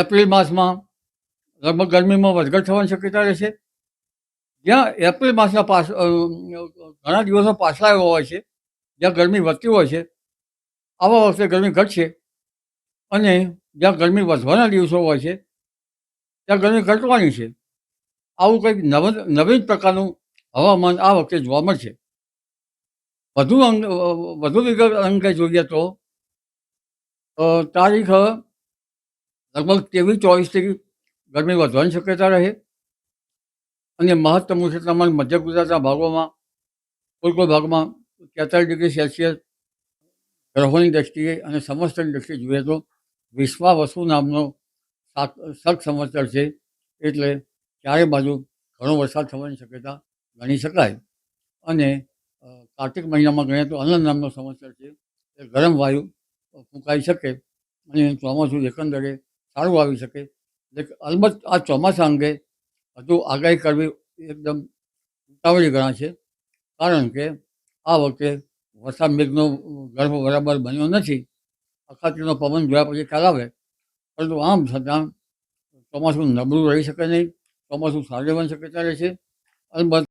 April માસમાં, લગભગ ગરમીમાં વધઘટ થવાની શક્યતા રહેશે. જ્યાં એપ્રિલ માસના પાસ ઘણા દિવસો પાછલા એવા હોય છે, જ્યાં ગરમી વધતી હોય છે, આવા વખતે ગરમી ઘટશે અને જ્યાં ગરમી વધવાના દિવસો હોય છે, ત્યાં ગરમી ઘટવાની છે. આવું કંઈક નવ, નવીન પ્રકારનું હવામાન આ વખતે જોવા મળશે. વધુ અંગ વધુ વિગત અંગે જોઈએ તો તારીખ લગભગ ત્રેવીસ ચોવીસથી ગરમી વધવાની શક્યતા રહે. અને મહત્તમ ઉષ્ણતામાન મધ્ય ગુજરાતના ભાગોમાં કોઈ કોઈ ભાગમાં તેતાલીસ ડિગ્રી સેલ્સિયસ ગ્રહોની દ્રષ્ટિએ અને સમસ્તની દ્રષ્ટિએ જોઈએ તો વિશ્વા વસુ નામનો સાત સમસ્તર છે. એટલે ચારે બાજુ ઘણો વરસાદ થવાની શક્યતા ગણી શકાય. અને કાર્તિક મહિનામાં ગણીએ તો અનંત નામનો સમસ્તર છે. એ ગરમ વાયુ ફૂંકાઈ શકે. અને ચોમાસું એકંદરે સારું આવી શકે. અલબત્ત આ ચોમાસા અંગે હજુ આગાહી કરવી એકદમ ઉતાવળી ગણાશે કારણ કે આ વખતે વરસાદ મેઘનો ગર્ભ બરાબર બન્યો નથી. અખાતીનો પવન જોયા પછી ખ્યાલ આવે. પરંતુ આમ છતાં ચોમાસું નબળું રહી શકે નહીં. ચોમાસું સારું બની શકે ત્યારે છે. અલબત્ત